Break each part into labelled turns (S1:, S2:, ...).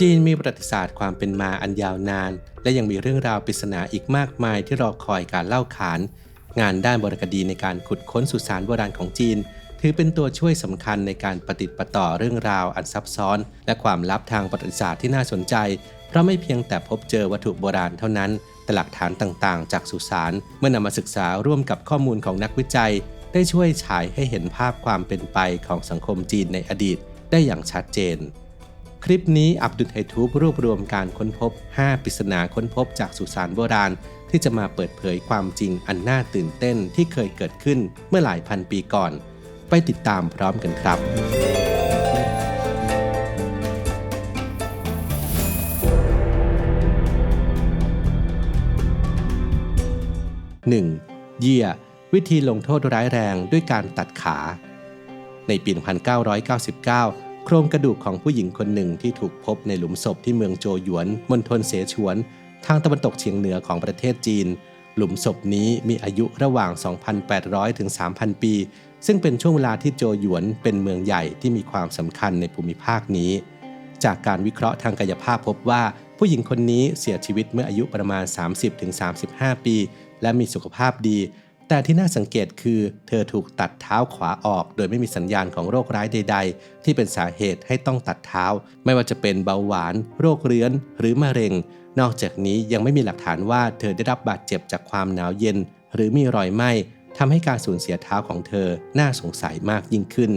S1: จีนมีประวัติศาสตร์ความเป็นมาอันยาวนาน และยังมีเรื่องราวปริศนาอีกมากมายที่รอคอยการเล่าขาน งานด้านบรคดีในการขุดค้นสุสานโบราณของจีน ถือเป็นตัวช่วยสำคัญในการปฏิติดประต่อเรื่องราวอันซับซ้อน และความลับทางประวัติศาสตร์ที่น่าสนใจ เพราะไม่เพียงแต่พบเจอวัตถุโบราณเท่านั้น แต่หลักฐานต่างๆ จากสุสานเมื่อนำมาศึกษาร่วมกับข้อมูลของนักวิจัย ได้ช่วยฉายให้เห็นภาพความเป็นไปของสังคมจีนในอดีต ได้อย่างชัดเจน คลิปนี้อับดุลไฮทูบรวบรวมการค้นพบ 5 ปริศนาค้นพบจากสุสานโบราณ ที่จะมาเปิดเผยความจริงอันน่าตื่นเต้นที่เคยเกิดขึ้นเมื่อหลายพันปีก่อน ไปติดตามพร้อมกันครับ 1. เยี่ย วิธีลงโทษร้ายแรงด้วยการตัดขา ในปี 1999 โครงกระดูกของผู้หญิงคนหนึ่งที่ถูกพบในหลุมศพที่เมืองโจหยวนมณฑลเสฉวน ทางตะวันตกเฉียงเหนือของประเทศจีน หลุมศพนี้มีอายุระหว่าง 2,800 ถึง 3,000 ปี ซึ่งเป็นช่วงเวลาที่โจหยวนเป็นเมืองใหญ่ที่มีความสำคัญในภูมิภาคนี้ จากการวิเคราะห์ทางกายภาพพบว่า ผู้หญิงคนนี้เสียชีวิตเมื่ออายุประมาณ 30-35 ปี และมีสุขภาพดี แต่ที่น่าสังเกตคือ เธอถูกตัดเท้าขวาออก โดยไม่มีสัญญาณของโรคร้ายใด ๆ ที่เป็นสาเหตุให้ต้องตัดเท้า ไม่ว่าจะเป็นเบาหวาน โรคเรื้อนหรือมะเร็ง นอกจากนี้ยังไม่มีหลักฐานว่าเธอได้รับบาดเจ็บจากความหนาวเย็น หรือมีรอยไหม้ทำให้การสูญเสียเท้าของเธอน่าสงสัยมากยิ่งขึ้น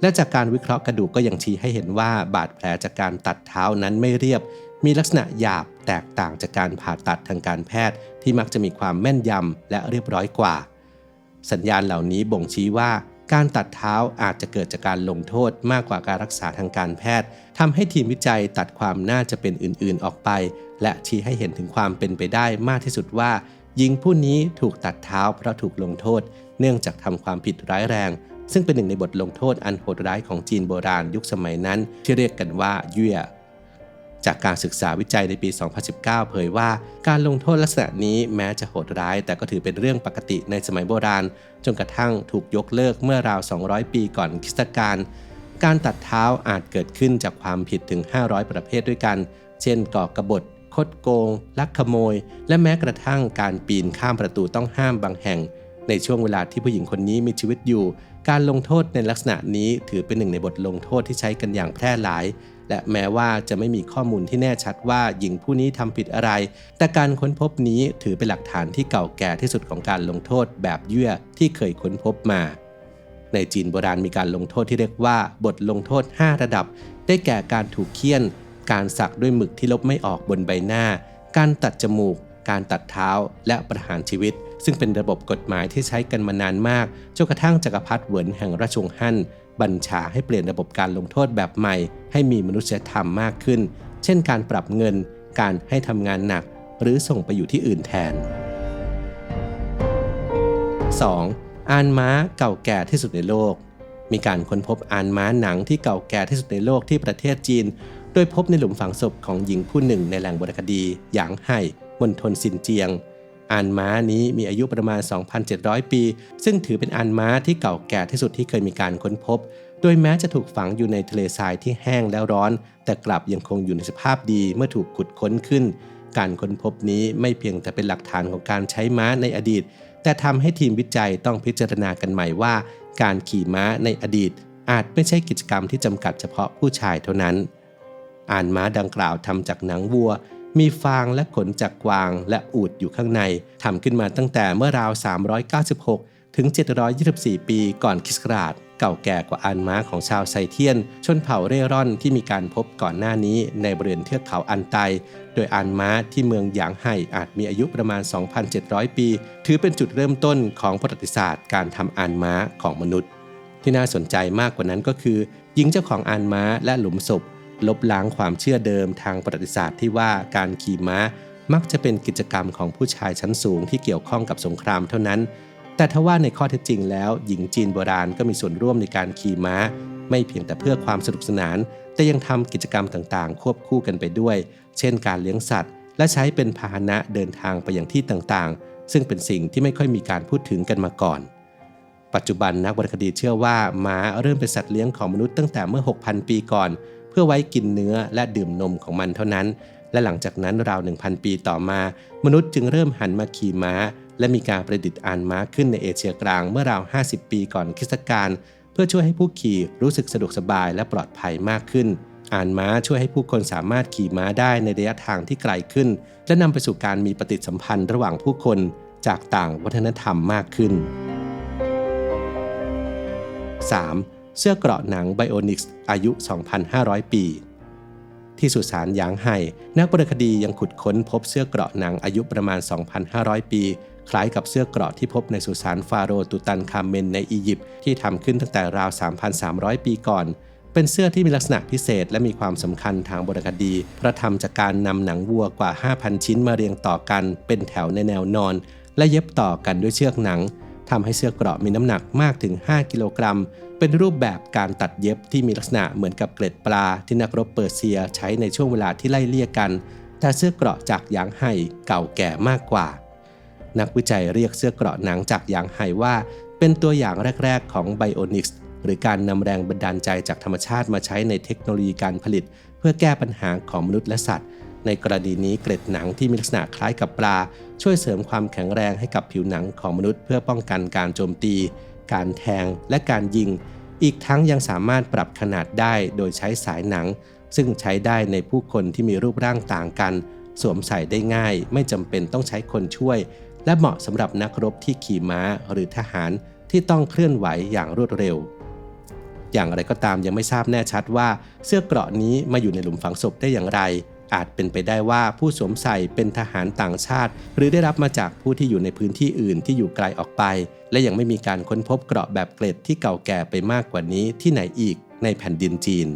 S1: และจากการวิเคราะห์กระดูกก็ยังชี้ให้เห็นว่าบาดแผลจากการตัดเท้านั้นไม่เรียบ มีลักษณะหยาบ แตกต่างจากการผ่าตัดทางการแพทย์ที่มักจะมีความแม่นยำและเรียบร้อยกว่า สัญญาณเหล่านี้บ่งชี้ว่าการตัดเท้าอาจจะเกิดจากการลงโทษมากกว่าการรักษาทางการแพทย์ทำให้ทีมวิจัยตัดความน่าจะเป็นอื่นๆออกไป และชี้ให้เห็นถึงความเป็นไปได้มากที่สุดว่าหญิงผู้นี้ถูกตัดเท้าเพราะถูกลงโทษ เนื่องจากทำความผิดร้ายแรง ซึ่งเป็นหนึ่งในบทลงโทษอันโหดร้ายของจีนโบราณยุคสมัยนั้น ที่เรียกกันว่าเย่ย จากการศึกษาวิจัยในปี 2019 เผยว่า การลงโทษลักษณะนี้แม้จะโหดร้าย แต่ก็ถือเป็นเรื่องปกติในสมัยโบราณ จนกระทั่งถูกยกเลิกเมื่อราว 200 ปีก่อนคริสตกาลการตัดเท้าอาจเกิดขึ้นจากความผิดถึง 500 ประเภทด้วยกัน เช่น ก่อกบฏคดโกง ลักขโมย และแม้กระทั่งการปีนข้ามประตูต้องห้ามบางแห่ง ในช่วงเวลาที่ผู้หญิงคนนี้มีชีวิตอยู่ การลงโทษในลักษณะนี้ถือเป็นหนึ่งในบทลงโทษที่ใช้กันอย่างแพร่หลาย และแม้ว่าจะไม่มีข้อมูลที่แน่ชัดว่าหญิงผู้นี้ทำผิดอะไร แต่การค้นพบนี้ถือเป็นหลักฐานที่เก่าแก่ที่สุดของการลงโทษแบบเยื่อที่เคยค้นพบมา ในจีนโบราณมีการลงโทษที่เรียกว่า บทลงโทษ 5 ระดับ ได้แก่การถูกเคี่ยน การสักด้วยหมึกที่ลบไม่ออกบนใบหน้า การตัดจมูก การตัดเท้า และประหารชีวิต ซึ่งเป็นระบบกฎหมายที่ใช้กันมานานมากจนกระทั่งจักรพรรดิเหวินแห่งราชวงศ์ฮั่น บัญชาให้เปลี่ยนระบบการลงโทษแบบใหม่ ให้มีมนุษยธรรมมากขึ้น เช่นการปรับเงิน การให้ทำงานหนัก หรือส่งไปอยู่ที่อื่นแทน 2. อานม้าเก่าแก่ที่สุดในโลก มีการค้นพบอานม้าหนังที่เก่าแก่ที่สุดในโลกที่ประเทศจีน โดยพบในหลุมฝังศพของหญิงผู้หนึ่งในแหล่งบรรคดีหยางไห่มณฑลซินเจียง อานม้านี้มีอายุประมาณ 2,700 ปี ซึ่งถือเป็นอานม้าที่เก่าแก่ที่สุดที่เคยมีการค้นพบ โดยแม้จะถูกฝังอยู่ในทะเลทรายที่แห้งแล้วร้อน แต่กลับยังคงอยู่ในสภาพดีเมื่อถูกขุดค้นขึ้น การค้นพบนี้ไม่เพียงแต่เป็นหลักฐานของการใช้ม้าในอดีต แต่ทำให้ทีมวิจัยต้องพิจารณากันใหม่ว่า การขี่ม้าในอดีต อาจไม่ใช่กิจกรรมที่จำกัดเฉพาะผู้ชายเท่านั้น อ่านม้าดังกล่าวทำจากหนังวัว มีฟางและขนจากกวางและอูฐอยู่ข้างในทำขึ้นมาตั้งแต่เมื่อราว 396 ถึง 724 ปีก่อนคริสต์ศักราชเก่าแก่กว่าอานม้าของชาวไซเทียน ชนเผ่าเร่ร่อนที่มีการพบก่อนหน้านี้ในบริเวณเทือกเขาอันไต โดยอานม้าที่เมืองหยางไห่อาจมีอายุประมาณ 2,700 ปี ถือเป็นจุดเริ่มต้นของประวัติศาสตร์การทำอานม้าของมนุษย์ ที่น่าสนใจมากกว่านั้นก็คือหญิงเจ้าของอานม้าและหลุมศพ ลบล้างความเชื่อเดิมทางประวัติศาสตร์ที่ว่าการขี่ม้ามักจะเป็นกิจกรรมของผู้ชายชั้นสูงที่เกี่ยวข้องกับสงครามเท่านั้น แต่ทว่าในข้อเท็จจริงแล้ว หญิงจีนโบราณก็มีส่วนร่วมในการขี่ม้า ไม่เพียงแต่เพื่อความสนุกสนาน แต่ยังทำกิจกรรมต่างๆ ควบคู่กันไปด้วย เช่น การเลี้ยงสัตว์ และใช้เป็นพาหนะเดินทางไปยังที่ต่างๆ ซึ่งเป็นสิ่งที่ไม่ค่อยมีการพูดถึงกันมาก่อน ปัจจุบันนักวรรณคดีเชื่อว่าม้าเริ่มเป็นสัตว์เลี้ยงของมนุษย์ตั้งแต่เมื่อ 6,000 ปีก่อน เพื่อไว้กินเนื้อและดื่มนมของมันเท่านั้น และหลังจากนั้นราว 1,000 ปีต่อมา มนุษย์จึงเริ่มหันมาขี่ม้า และมีการประดิษฐ์อานม้าขึ้นในเอเชียกลางเมื่อราว 50 ปีก่อนคริสตกาลเพื่อช่วยให้ผู้ขี่รู้สึกสะดวกสบายและปลอดภัยมากขึ้นอ่านม้าช่วยให้ผู้คนสามารถขี่ม้าได้ในระยะทางที่ไกลขึ้น และนำไปสู่การมีปฏิสัมพันธ์ระหว่างผู้คนจากต่างวัฒนธรรมมากขึ้น 3. เสื้อเกราะหนังไบโอนิกส์อายุ 2,500 ปี ที่สุสานหยางไห่นักบรคดียังขุดค้นพบเสื้อเกราะหนังอายุประมาณ 2,500 ปี คล้ายกับเสื้อเกราะที่พบในสุสานฟาโรห์ตุตันคามเมนในอียิปต์ที่ทำขึ้นตั้งแต่ราว 3,300 ปีก่อน เป็นเสื้อที่มีลักษณะพิเศษและมีความสำคัญทางบรคดีเพราะทำจากการนำหนังวัวกว่า 5,000 ชิ้นมาเรียงต่อกัน เป็นแถวในแนวนอน และเย็บต่อกันด้วยเชือกหนังทำให้เสื้อเกราะมีน้ำหนักมากถึง 5 กิโลกรัม เป็นรูปแบบการตัดเย็บที่มีลักษณะเหมือนกับเกล็ดปลาที่นักรบเปอร์เซียใช้ในช่วงเวลาที่ไล่เลี่ยกัน แต่เสื้อเกราะจากยางไห่เก่าแก่มากกว่า นักวิจัยเรียกเสื้อเกราะหนังจากยางไห่ว่า เป็นตัวอย่างแรก ๆ ของไบโอนิกส์หรือการนำแรงบันดาลใจจากธรรมชาติมาใช้ในเทคโนโลยีการผลิต เพื่อแก้ปัญหาของมนุษย์และสัตว์ ในกรณีนี้เกล็ดหนังที่มีลักษณะคล้ายกับปลา ช่วยเสริมความแข็งแรงให้กับผิวหนังของมนุษย์ เพื่อป้องกันการโจมตี การแทงและการยิง อีกทั้งยังสามารถปรับขนาดได้โดยใช้สายหนัง ซึ่งใช้ได้ในผู้คนที่มีรูปร่างต่างกัน สวมใส่ได้ง่าย ไม่จำเป็นต้องใช้คนช่วย และเหมาะสำหรับนักรบที่ขี่ม้าหรือทหารที่ต้องเคลื่อนไหวอย่างรวดเร็ว อย่างไรก็ตามยังไม่ทราบแน่ชัดว่าเสื้อเกราะนี้มาอยู่ในหลุมฝังศพได้อย่างไร อาจเป็นไปได้ว่าผู้สวมใส่เป็นทหารต่างชาติ หรือได้รับมาจากผู้ที่อยู่ในพื้นที่อื่นที่อยู่ไกลออกไป และยังไม่มีการค้นพบเกราะแบบเกล็ดที่เก่าแก่ไปมากกว่านี้ที่ไหนอีกในแผ่นดินจีน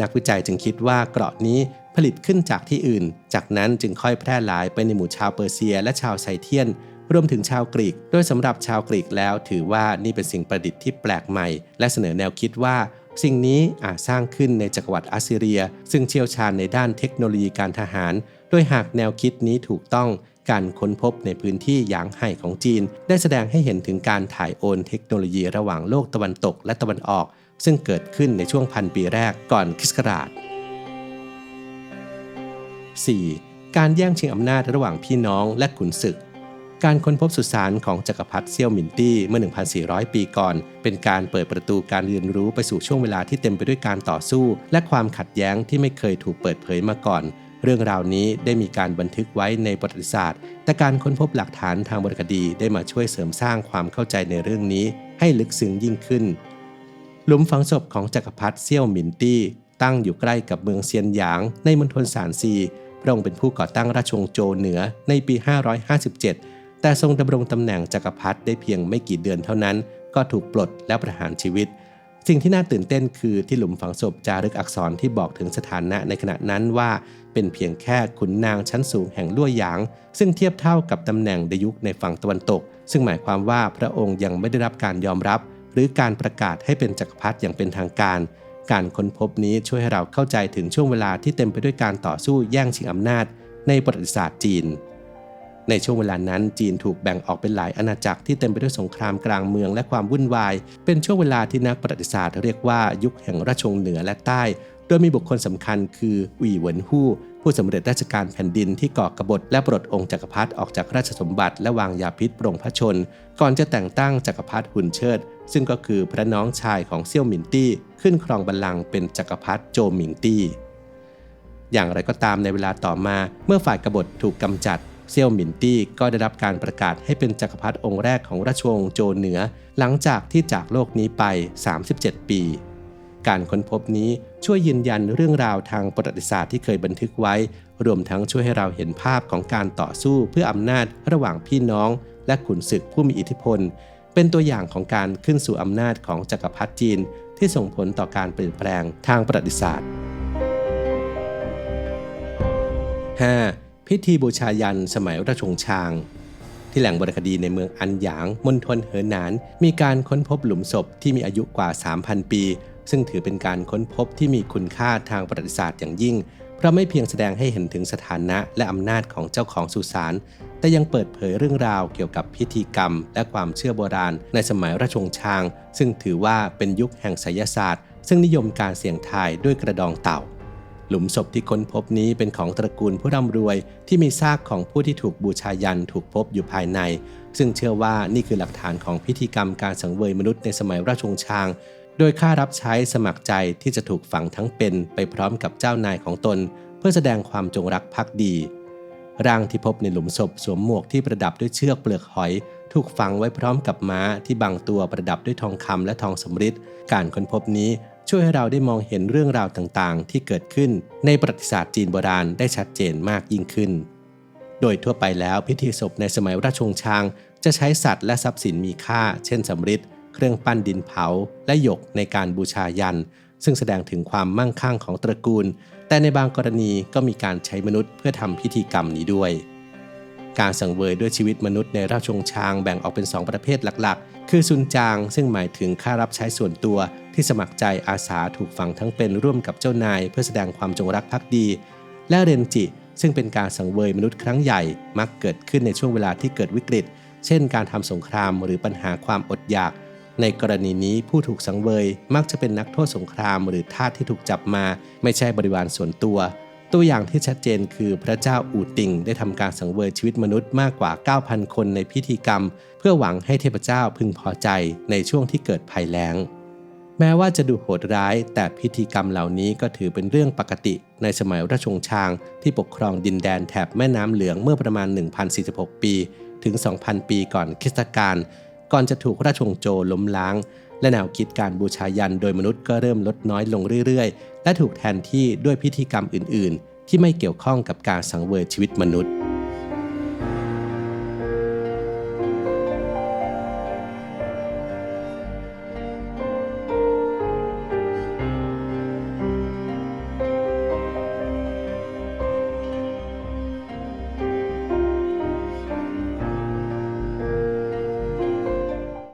S1: นักวิจัยจึงคิดว่าเกราะนี้ผลิตขึ้นจากที่อื่น จากนั้นจึงค่อยแพร่หลายไปในหมู่ชาวเปอร์เซีย และชาวไซเทียน รวมถึงชาวกรีก โดยสำหรับชาวกรีกแล้วถือว่านี่เป็นสิ่งประดิษฐ์ที่แปลกใหม่ และเสนอแนวคิดว่า สิ่งนี้อาจสร้างขึ้นในจักรวรรดิอัสซีเรีย ซึ่งเชี่ยวชาญในด้านเทคโนโลยีการทหาร โดยหากแนวคิดนี้ถูกต้องการค้นพบในพื้นที่หยางไห่ของจีน ได้แสดงให้เห็นถึงการถ่ายโอนเทคโนโลยีระหว่างโลกตะวันตกและตะวันออก ซึ่งเกิดขึ้นในช่วงพันปีแรกก่อนคริสต์ศักราช 4. การแย่งชิงอำนาจระหว่างพี่น้องและขุนศึก การค้นพบสุสานของจักรพรรดิเซี่ยวหมินตี้เมื่อ 1,400 ปีก่อน เป็นการเปิดประตูการเรียนรู้ไปสู่ช่วงเวลาที่เต็มไปด้วยการต่อสู้ และความขัดแย้งที่ไม่เคยถูกเปิดเผยมาก่อน เรื่องราวนี้ได้มีการบันทึกไว้ในประวัติศาสตร์ แต่การค้นพบหลักฐานทางวรรณคดีได้มาช่วยเสริมสร้างความเข้าใจในเรื่องนี้ ให้ลึกซึ้งยิ่งขึ้น หลุมฝังศพของจักรพรรดิเซี่ยวหมินตี้ ตั้งอยู่ใกล้กับเมืองเซียนหยาง ในมณฑลซานซีพระองค์เป็นผู้ก่อตั้งราชวงศ์โจวเหนือในปี 557 แต่ทรงดำรงตำแหน่งจักรพรรดิได้เพียงไม่กี่เดือนเท่านั้น ก็ถูกปลดและประหารชีวิต สิ่งที่น่าตื่นเต้นคือที่หลุมฝังศพจารึกอักษรที่บอกถึงสถานะในขณะนั้นว่า เป็นเพียงแค่ขุนนางชั้นสูงแห่งลั่วหยาง ซึ่งเทียบเท่ากับตำแหน่งในยุคในฝั่งตะวันตก ซึ่งหมายความว่าพระองค์ยังไม่ได้รับการยอมรับ หรือการประกาศให้เป็นจักรพรรดิอย่างเป็นทางการการค้นพบนี้ช่วยให้เราเข้าใจถึงช่วงเวลาที่เต็มไปด้วยการต่อสู้แย่งชิงอำนาจในประวัติศาสตร์จีน ในช่วงเวลานั้นจีนถูกแบ่งออกเป็นหลายอาณาจักรที่เต็มไปด้วยสงครามกลางเมืองและความวุ่นวาย เป็นช่วงเวลาที่นักประวัติศาสตร์เรียกว่ายุคแห่งราชวงศ์เหนือและใต้ โดยมีบุคคลสำคัญคือหวี่เหวินฮู้ผู้สำเร็จราชการแผ่นดินที่ก่อกบฏและปลดองค์จักรพรรดิออกจากราชสมบัติและวางยาพิษปรงพระชน ก่อนจะแต่งตั้งจักรพรรดิหุนเชิด ซึ่งก็คือพระน้องชายของเซี่ยวหมินตี้ ขึ้นครองบัลลังก์เป็นจักรพรรดิโจหมิงตี้ อย่างไรก็ตามในเวลาต่อมาเมื่อฝ่ายกบฏถูกกำจัด เซี่ยวหมินตี้ก็ได้รับการประกาศให้เป็นจักรพรรดิองค์แรกของราชวงศ์โจเหนือ หลังจากที่จากโลกนี้ไป 37 ปี การค้นพบนี้ช่วยยืนยันเรื่องราวทางประวัติศาสตร์ที่เคยบันทึกไว้ รวมทั้งช่วยให้เราเห็นภาพของการต่อสู้เพื่ออำนาจระหว่างพี่น้อง และขุนศึกผู้มีอิทธิพล เป็นตัวอย่างของการขึ้นสู่อำนาจของจักรพรรดิจีน ที่ส่งผลต่อการเปลี่ยนแปลงทางประวัติศาสตร์ 5. พิธีบูชายันสมัยราชวงศ์ชาง ที่แหล่งบรรคดีในเมืองอันหยางมณฑลเหอหนาน มีการค้นพบหลุมศพที่มีอายุกว่า 3,000 ปี ซึ่งถือเป็นการค้นพบที่มีคุณค่าทางประวัติศาสตร์อย่างยิ่ง เพราะไม่เพียงแสดงให้เห็นถึงสถานะและอำนาจของเจ้าของสุสานแต่ยังเปิดเผยเรื่องราวเกี่ยวกับพิธีกรรม และความเชื่อโบราณ ในสมัยราชวงศ์ชาง ซึ่งถือว่าเป็นยุคแห่งไสยศาสตร์ ซึ่งนิยมการเสี่ยงทายด้วยกระดองเต่า หลุมศพที่ค้นพบนี้เป็นของตระกูลผู้ร่ำรวย ที่มีซากของผู้ที่ถูกบูชายันถูกพบอยู่ภายใน ซึ่งเชื่อว่านี่คือหลักฐานของพิธีกรรมการสังเวยมนุษย์ในสมัยราชวงศ์ชาง โดยค่ารับใช้สมัครใจที่จะถูกฝังทั้งเป็นไปพร้อมกับเจ้านายของตน เพื่อแสดงความจงรักภักดี ร่างที่พบในหลุมศพสวมหมวกที่ประดับด้วยเชือกเปลือกหอยถูกฝังไว้พร้อมกับม้าที่บางตัวประดับด้วยทองคำและทองสำริดการค้นพบนี้ ช่วยให้เราได้มองเห็นเรื่องราวต่างๆ ที่เกิดขึ้นในประวัติศาสตร์จีนโบราณได้ชัดเจนมากยิ่งขึ้น โดยทั่วไปแล้วพิธีศพในสมัยราชวงศ์ชาง จะใช้สัตว์และทรัพย์สินมีค่า เช่นสำริดเครื่องปั้นดินเผา และหยกในการบูชายัน ซึ่งแสดงถึงความมั่งคั่งของตระกูล แต่ในบางกรณีก็มีการใช้มนุษย์เพื่อทำพิธีกรรมนี้ด้วย การสังเวยด้วยชีวิตมนุษย์ในราชวงศ์ชางแบ่งออกเป็น 2 ประเภทหลักๆ คือซุนจาง ซึ่งหมายถึงค่ารับใช้ส่วนตัว ที่สมัครใจอาสาถูกฝังทั้งเป็นร่วมกับเจ้านาย เพื่อแสดงความจงรักภักดี และเรนจิ ซึ่งเป็นการสังเวยมนุษย์ครั้งใหญ่มักเกิดขึ้นในช่วงเวลาที่เกิดวิกฤต เช่น การทำสงครามหรือปัญหาความอดอยาก ในกรณีนี้ผู้ถูกสังเวยมักจะเป็นนักโทษสงครามหรือทาสที่ถูกจับมา ไม่ใช่บริวารส่วนตัว ตัวอย่างที่ชัดเจนคือพระเจ้าอูติงได้ทำการสังเวยชีวิตมนุษย์มากกว่า 9,000 คนในพิธีกรรม เพื่อหวังให้เทพเจ้าพึงพอใจในช่วงที่เกิดภัยแล้ง แม้ว่าจะดูโหดร้าย แต่พิธีกรรมเหล่านี้ก็ถือเป็นเรื่องปกติในสมัยราชวงศ์ชาง ที่ปกครองดินแดนแถบแม่น้ำเหลืองเมื่อประมาณ 1,046 ปี ถึง 2,000 ปีก่อนคริสตกาลก่อนจะถูกราชวงศ์โจล้มล้าง และแนวคิดการบูชายันโดยมนุษย์ก็เริ่มลดน้อยลงเรื่อยๆ และถูกแทนที่ด้วยพิธีกรรมอื่น ๆ ที่ไม่เกี่ยวข้องกับการสังเวยชีวิตมนุษย์